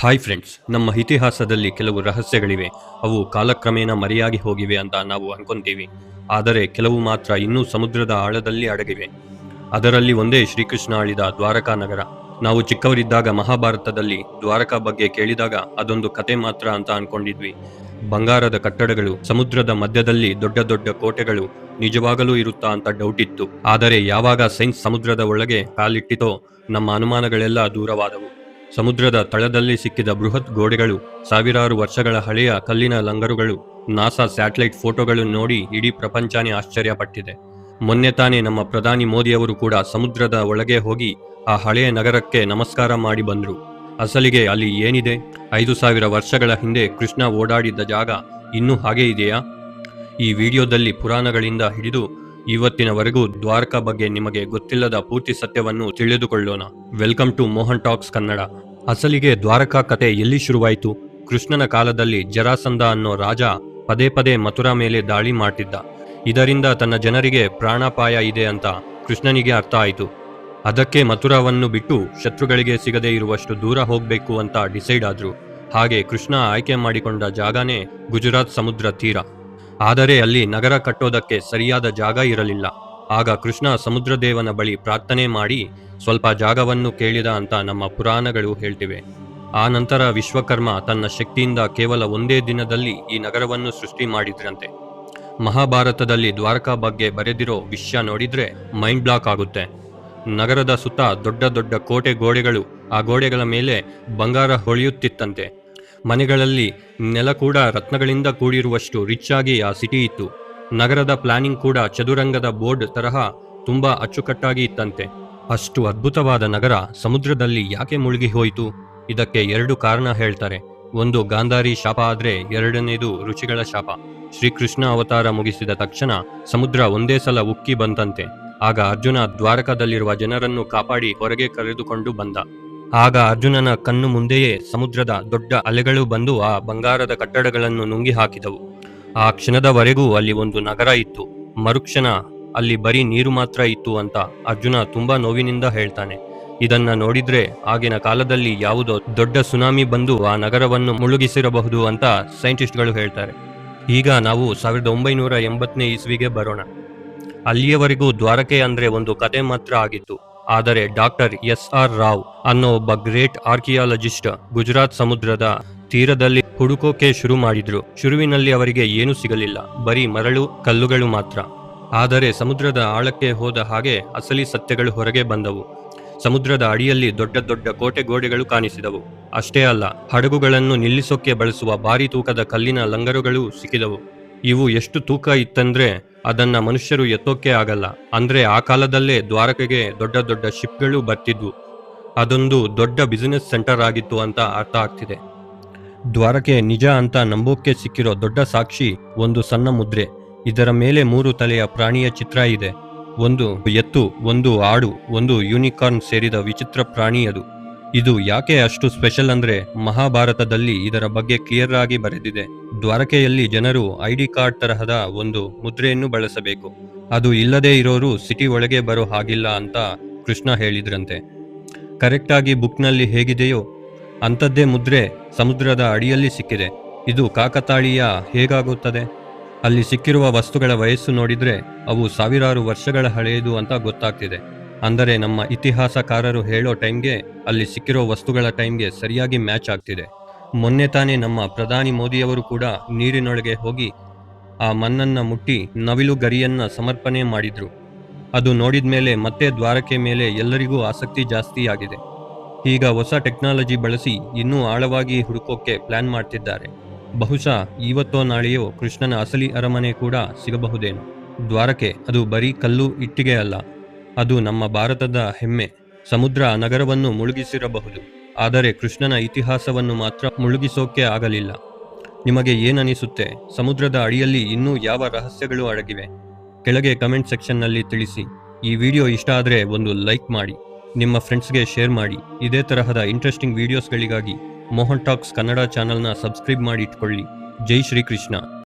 Hi friends ನಮ್ಮ ಇತಿಹಾಸದಲ್ಲಿ ಕೆಲವು ರಹಸ್ಯಗಳಿವೆ. ಅವು ಕಾಲಕ್ರಮೇಣ ಮರೆಯಾಗಿ ಹೋಗಿವೆ ಅಂತ ನಾವು ಅನ್ಕೊಂತೀವಿ. ಆದರೆ ಕೆಲವು ಮಾತ್ರ ಇನ್ನೂ ಸಮುದ್ರದ ಆಳದಲ್ಲಿ ಅಡಗಿವೆ. ಅದರಲ್ಲಿ ಒಂದೇ ಶ್ರೀಕೃಷ್ಣ ಆಳಿದ ದ್ವಾರಕಾ ನಗರ. ನಾವು ಚಿಕ್ಕವರಿದ್ದಾಗ ಮಹಾಭಾರತದಲ್ಲಿ ದ್ವಾರಕಾ ಬಗ್ಗೆ ಕೇಳಿದಾಗ ಅದೊಂದು ಕತೆ ಮಾತ್ರ ಅಂತ ಅನ್ಕೊಂಡಿದ್ವಿ. ಬಂಗಾರದ ಕಟ್ಟಡಗಳು, ಸಮುದ್ರದ ಮಧ್ಯದಲ್ಲಿ ದೊಡ್ಡ ದೊಡ್ಡ ಕೋಟೆಗಳು ನಿಜವಾಗಲೂ ಇರುತ್ತಾ ಅಂತ ಡೌಟ್ ಇತ್ತು. ಆದರೆ ಯಾವಾಗ ಸೈನ್ಸ್ ಸಮುದ್ರದ ಒಳಗೆ ಕಾಲಿಟ್ಟಿತೋ ನಮ್ಮ ಅನುಮಾನಗಳೆಲ್ಲ ದೂರವಾದವು. ಸಮುದ್ರದ ತಳದಲ್ಲಿ ಸಿಕ್ಕಿದ ಬೃಹತ್ ಗೋಡೆಗಳು, ಸಾವಿರಾರು ವರ್ಷಗಳ ಹಳೆಯ ಕಲ್ಲಿನ ಲಂಗರುಗಳು, ನಾಸಾ ಸ್ಯಾಟಲೈಟ್ ಫೋಟೋಗಳು ನೋಡಿ ಇಡೀ ಪ್ರಪಂಚನೇ ಆಶ್ಚರ್ಯಪಟ್ಟಿದೆ. ಮೊನ್ನೆ ತಾನೇ ನಮ್ಮ ಪ್ರಧಾನಿ ಮೋದಿಯವರು ಕೂಡ ಸಮುದ್ರದ ಒಳಗೆ ಹೋಗಿ ಆ ಹಳೆಯ ನಗರಕ್ಕೆ ನಮಸ್ಕಾರ ಮಾಡಿ ಬಂದರು. ಅಸಲಿಗೆ ಅಲ್ಲಿ ಏನಿದೆ? ಐದು ಸಾವಿರ ವರ್ಷಗಳ ಹಿಂದೆ ಕೃಷ್ಣ ಓಡಾಡಿದ್ದ ಜಾಗ ಇನ್ನೂ ಹಾಗೆ ಇದೆಯಾ? ಈ ವಿಡಿಯೋದಲ್ಲಿ ಪುರಾಣಗಳಿಂದ ಹಿಡಿದು ಇವತ್ತಿನವರೆಗೂ ದ್ವಾರಕಾ ಬಗ್ಗೆ ನಿಮಗೆ ಗೊತ್ತಿಲ್ಲದ ಪೂರ್ತಿ ಸತ್ಯವನ್ನು ತಿಳಿದುಕೊಳ್ಳೋಣ. Welcome to Mohan talks Kannada. ಅಸಲಿಗೆ ದ್ವಾರಕಾ ಕತೆ ಎಲ್ಲಿ ಶುರುವಾಯಿತು? ಕೃಷ್ಣನ ಕಾಲದಲ್ಲಿ ಜರಾಸಂಧ ಅನ್ನೋ ರಾಜ ಪದೇ ಪದೇ ಮಥುರಾ ಮೇಲೆ ದಾಳಿ ಮಾಡ್ತಿದ್ದ. ಇದರಿಂದ ತನ್ನ ಜನರಿಗೆ ಪ್ರಾಣಾಪಾಯ ಇದೆ ಅಂತ ಕೃಷ್ಣನಿಗೆ ಅರ್ಥ ಆಯಿತು. ಅದಕ್ಕೆ ಮಥುರಾವನ್ನು ಬಿಟ್ಟು ಶತ್ರುಗಳಿಗೆ ಸಿಗದೇ ಇರುವಷ್ಟು ದೂರ ಹೋಗಬೇಕು ಅಂತ ಡಿಸೈಡ್ ಆದ್ರು. ಹಾಗೆ ಕೃಷ್ಣ ಆಯ್ಕೆ ಮಾಡಿಕೊಂಡ ಜಾಗನೇ ಗುಜರಾತ್ ಸಮುದ್ರ ತೀರ. ಆದರೆ ಅಲ್ಲಿ ನಗರ ಕಟ್ಟೋದಕ್ಕೆ ಸರಿಯಾದ ಜಾಗ ಇರಲಿಲ್ಲ. ಆಗ ಕೃಷ್ಣ ಸಮುದ್ರದೇವನ ಬಳಿ ಪ್ರಾರ್ಥನೆ ಮಾಡಿ, ಸ್ವಲ್ಪ ಜಾಗವನ್ನು ಕೇಳಿದ ಅಂತ ನಮ್ಮ ಪುರಾಣಗಳು ಹೇಳ್ತಿವೆ. ಆ ನಂತರ ವಿಶ್ವಕರ್ಮ ತನ್ನ ಶಕ್ತಿಯಿಂದ ಕೇವಲ ಒಂದೇ ದಿನದಲ್ಲಿ ಈ ನಗರವನ್ನು ಸೃಷ್ಟಿ ಮಾಡಿದ್ರಂತೆ. ಮಹಾಭಾರತದಲ್ಲಿ ದ್ವಾರಕಾ ಬಗ್ಗೆ ಬರೆದಿರೋ ವಿಷಯ ನೋಡಿದ್ರೆ ಮೈಂಡ್ ಬ್ಲಾಕ್ ಆಗುತ್ತೆ. ನಗರದ ಸುತ್ತ ದೊಡ್ಡ ದೊಡ್ಡ ಕೋಟೆ ಗೋಡೆಗಳು, ಆ ಗೋಡೆಗಳ ಮೇಲೆ ಬಂಗಾರ ಹೊಳೆಯುತ್ತಿತ್ತಂತೆ. ಮನೆಗಳಲ್ಲಿ ನೆಲ ಕೂಡ ರತ್ನಗಳಿಂದ ಕೂಡಿರುವಷ್ಟು ರಿಚ್ ಆಗಿ ಆ ಸಿಟಿ ಇತ್ತು. ನಗರದ ಪ್ಲಾನಿಂಗ್ ಕೂಡ ಚದುರಂಗದ ಬೋರ್ಡ್ ತರಹ ತುಂಬಾ ಅಚ್ಚುಕಟ್ಟಾಗಿ ಇತ್ತಂತೆ. ಅಷ್ಟು ಅದ್ಭುತವಾದ ನಗರ ಸಮುದ್ರದಲ್ಲಿ ಯಾಕೆ ಮುಳುಗಿ ಹೋಯಿತು? ಇದಕ್ಕೆ ಎರಡು ಕಾರಣ ಹೇಳ್ತಾರೆ. ಒಂದು ಗಾಂಧಾರಿ ಶಾಪ ಆದ್ರೆ ಎರಡನೇದು ರುಚಿಗಳ ಶಾಪ. ಶ್ರೀಕೃಷ್ಣ ಅವತಾರ ಮುಗಿಸಿದ ತಕ್ಷಣ ಸಮುದ್ರ ಒಂದೇ ಸಲ ಉಕ್ಕಿ ಬಂತಂತೆ. ಆಗ ಅರ್ಜುನ ದ್ವಾರಕದಲ್ಲಿರುವ ಜನರನ್ನು ಕಾಪಾಡಿ ಹೊರಗೆ ಕರೆದುಕೊಂಡು ಬಂದ. ಆಗ ಅರ್ಜುನನ ಕಣ್ಣು ಮುಂದೆಯೇ ಸಮುದ್ರದ ದೊಡ್ಡ ಅಲೆಗಳು ಬಂದು ಆ ಬಂಗಾರದ ಕಟ್ಟಡಗಳನ್ನು ನುಂಗಿ ಹಾಕಿದವು. ಆ ಕ್ಷಣದವರೆಗೂ ಅಲ್ಲಿ ಒಂದು ನಗರ ಇತ್ತು. ಮರುಕ್ಷಣ ಅಲ್ಲಿ ಬರೀ ನೀರು ಮಾತ್ರ ಇತ್ತು ಅಂತ ಅರ್ಜುನ ತುಂಬಾ ನೋವಿನಿಂದ ಹೇಳ್ತಾನೆ. ಇದನ್ನ ನೋಡಿದ್ರೆ ಆಗಿನ ಕಾಲದಲ್ಲಿ ಯಾವುದೋ ದೊಡ್ಡ ಸುನಾಮಿ ಬಂದು ಆ ನಗರವನ್ನು ಮುಳುಗಿಸಿರಬಹುದು ಅಂತ ಸೈಂಟಿಸ್ಟ್ಗಳು ಹೇಳ್ತಾರೆ. ಈಗ ನಾವು ಸಾವಿರದ ಒಂಬೈನೂರ ಎಂಬತ್ತನೇ ಇಸ್ವಿಗೆ ಬರೋಣ. ಅಲ್ಲಿಯವರೆಗೂ ದ್ವಾರಕೆ ಅಂದ್ರೆ ಒಂದು ಕತೆ ಮಾತ್ರ ಆಗಿತ್ತು. ಆದರೆ ಡಾಕ್ಟರ್ ಎಸ್ ಆರ್ ರಾವ್ ಅನ್ನೋ ಒಬ್ಬ ಗ್ರೇಟ್ ಆರ್ಕಿಯಾಲಜಿಸ್ಟ್ ಗುಜರಾತ್ ಸಮುದ್ರದ ತೀರದಲ್ಲಿ ಹುಡುಕೋಕೆ ಶುರು ಮಾಡಿದ್ರು. ಶುರುವಿನಲ್ಲಿ ಅವರಿಗೆ ಏನೂ ಸಿಗಲಿಲ್ಲ. ಬರೀ ಮರಳು, ಕಲ್ಲುಗಳು ಮಾತ್ರ. ಆದರೆ ಸಮುದ್ರದ ಆಳಕ್ಕೆ ಹೋದ ಹಾಗೆ ಅಸಲಿ ಸತ್ಯಗಳು ಹೊರಗೆ ಬಂದವು. ಸಮುದ್ರದ ಅಡಿಯಲ್ಲಿ ದೊಡ್ಡ ದೊಡ್ಡ ಕೋಟೆ ಗೋಡೆಗಳು ಕಾಣಿಸಿದವು. ಅಷ್ಟೇ ಅಲ್ಲ, ಹಡಗುಗಳನ್ನು ನಿಲ್ಲಿಸೋಕೆ ಬಳಸುವ ಭಾರಿ ತೂಕದ ಕಲ್ಲಿನ ಲಂಗರುಗಳು ಸಿಕ್ಕಿದವು. ಇವು ಎಷ್ಟು ತೂಕ ಇತ್ತಂದ್ರೆ ಅದನ್ನ ಮನುಷ್ಯರು ಎತ್ತೋಕೆ ಆಗಲ್ಲ. ಅಂದ್ರೆ ಆ ಕಾಲದಲ್ಲೇ ದ್ವಾರಕೆಗೆ ದೊಡ್ಡ ದೊಡ್ಡ ಶಿಪ್ಗಳು ಬರ್ತಿದ್ವು. ಅದೊಂದು ದೊಡ್ಡ ಬಿಸಿನೆಸ್ ಸೆಂಟರ್ ಆಗಿತ್ತು ಅಂತ ಅರ್ಥ ಆಗ್ತಿದೆ. ದ್ವಾರಕೆ ನಿಜ ಅಂತ ನಂಬೋಕೆ ಸಿಕ್ಕಿರೋ ದೊಡ್ಡ ಸಾಕ್ಷಿ ಒಂದು ಸಣ್ಣ ಮುದ್ರೆ. ಇದರ ಮೇಲೆ ಮೂರು ತಲೆಯ ಪ್ರಾಣಿಯ ಚಿತ್ರ ಇದೆ. ಒಂದು ಎತ್ತು, ಒಂದು ಆಡು, ಒಂದು ಯೂನಿಕಾರ್ನ್ ಸೇರಿದ ವಿಚಿತ್ರ ಪ್ರಾಣಿ ಅದು. ಇದು ಯಾಕೆ ಅಷ್ಟು ಸ್ಪೆಷಲ್ ಅಂದ್ರೆ ಮಹಾಭಾರತದಲ್ಲಿ ಇದರ ಬಗ್ಗೆ ಕ್ಲಿಯರ್ ಆಗಿ ಬರೆದಿದೆ. ದ್ವಾರಕೆಯಲ್ಲಿ ಜನರು ಐಡಿ ಕಾರ್ಡ್ ತರಹದ ಒಂದು ಮುದ್ರೆಯನ್ನು ಬಳಸಬೇಕು. ಅದು ಇಲ್ಲದೆ ಇರೋರು ಸಿಟಿ ಒಳಗೆ ಬರೋ ಹಾಗಿಲ್ಲ ಅಂತ ಕೃಷ್ಣ ಹೇಳಿದ್ರಂತೆ. ಕರೆಕ್ಟಾಗಿ ಬುಕ್ನಲ್ಲಿ ಹೇಗಿದೆಯೋ ಅಂಥದ್ದೇ ಮುದ್ರೆ ಸಮುದ್ರದ ಅಡಿಯಲ್ಲಿ ಸಿಕ್ಕಿದೆ. ಇದು ಕಾಕತಾಳೀಯ ಹೇಗಾಗುತ್ತದೆ? ಅಲ್ಲಿ ಸಿಕ್ಕಿರುವ ವಸ್ತುಗಳ ವಯಸ್ಸು ನೋಡಿದ್ರೆ ಅವು ಸಾವಿರಾರು ವರ್ಷಗಳ ಹಳೆಯದು ಅಂತ ಗೊತ್ತಾಗ್ತಿದೆ. ಅಂದರೆ ನಮ್ಮ ಇತಿಹಾಸಕಾರರು ಹೇಳೋ ಟೈಮ್ಗೆ ಅಲ್ಲಿ ಸಿಕ್ಕಿರೋ ವಸ್ತುಗಳ ಟೈಮ್ಗೆ ಸರಿಯಾಗಿ ಮ್ಯಾಚ್ ಆಗ್ತಿದೆ. ಮೊನ್ನೆ ತಾನೇ ನಮ್ಮ ಪ್ರಧಾನಿ ಮೋದಿಯವರು ಕೂಡ ನೀರಿನೊಳಗೆ ಹೋಗಿ ಆ ಮಣ್ಣನ್ನು ಮುಟ್ಟಿ ನವಿಲು ಗರಿಯನ್ನ ಸಮರ್ಪಣೆ ಮಾಡಿದ್ರು. ಅದು ನೋಡಿದ ಮೇಲೆ ಮತ್ತೆ ದ್ವಾರಕೆ ಮೇಲೆ ಎಲ್ಲರಿಗೂ ಆಸಕ್ತಿ ಜಾಸ್ತಿಯಾಗಿದೆ ಈಗ ಹೊಸ ಟೆಕ್ನಾಲಜಿ ಬಳಸಿ ಇನ್ನೂ ಆಳವಾಗಿ ಹುಡುಕೋಕೆ ಪ್ಲಾನ್ ಮಾಡ್ತಿದ್ದಾರೆ. ಬಹುಶಃ ಇವತ್ತೋ ನಾಳೆಯೋ ಕೃಷ್ಣನ ಅಸಲಿ ಅರಮನೆ ಕೂಡ ಸಿಗಬಹುದೇನು. ದ್ವಾರಕೆ ಅದು ಬರೀ ಕಲ್ಲು ಇಟ್ಟಿಗೆ ಅಲ್ಲ. ಅದು ನಮ್ಮ ಭಾರತದ ಹೆಮ್ಮೆ. ಸಮುದ್ರ ನಗರವನ್ನು ಮುಳುಗಿಸಿರಬಹುದು. ಆದರೆ ಕೃಷ್ಣನ ಇತಿಹಾಸವನ್ನು ಮಾತ್ರ ಮುಳುಗಿಸೋಕೆ ಆಗಲಿಲ್ಲ. ನಿಮಗೆ ಏನನಿಸುತ್ತೆ? ಸಮುದ್ರದ ಅಡಿಯಲ್ಲಿ ಇನ್ನೂ ಯಾವ ರಹಸ್ಯಗಳು ಅಡಗಿವೆ? ಕೆಳಗೆ ಕಮೆಂಟ್ ಸೆಕ್ಷನ್ನಲ್ಲಿ ತಿಳಿಸಿ. ಈ ವಿಡಿಯೋ ಇಷ್ಟ ಆದರೆ ಒಂದು ಲೈಕ್ ಮಾಡಿ. ನಿಮ್ಮ ಫ್ರೆಂಡ್ಸ್ಗೆ ಶೇರ್ ಮಾಡಿ. ಇದೇ ತರಹದ ಇಂಟ್ರೆಸ್ಟಿಂಗ್ ವಿಡಿಯೋಸ್ಗಳಿಗಾಗಿ ಮೋಹನ್ ಟಾಕ್ಸ್ ಕನ್ನಡ ಚಾನಲ್ನ ಸಬ್ಸ್ಕ್ರೈಬ್ ಮಾಡಿ ಇಟ್ಕೊಳ್ಳಿ. ಜೈ ಶ್ರೀಕೃಷ್ಣ.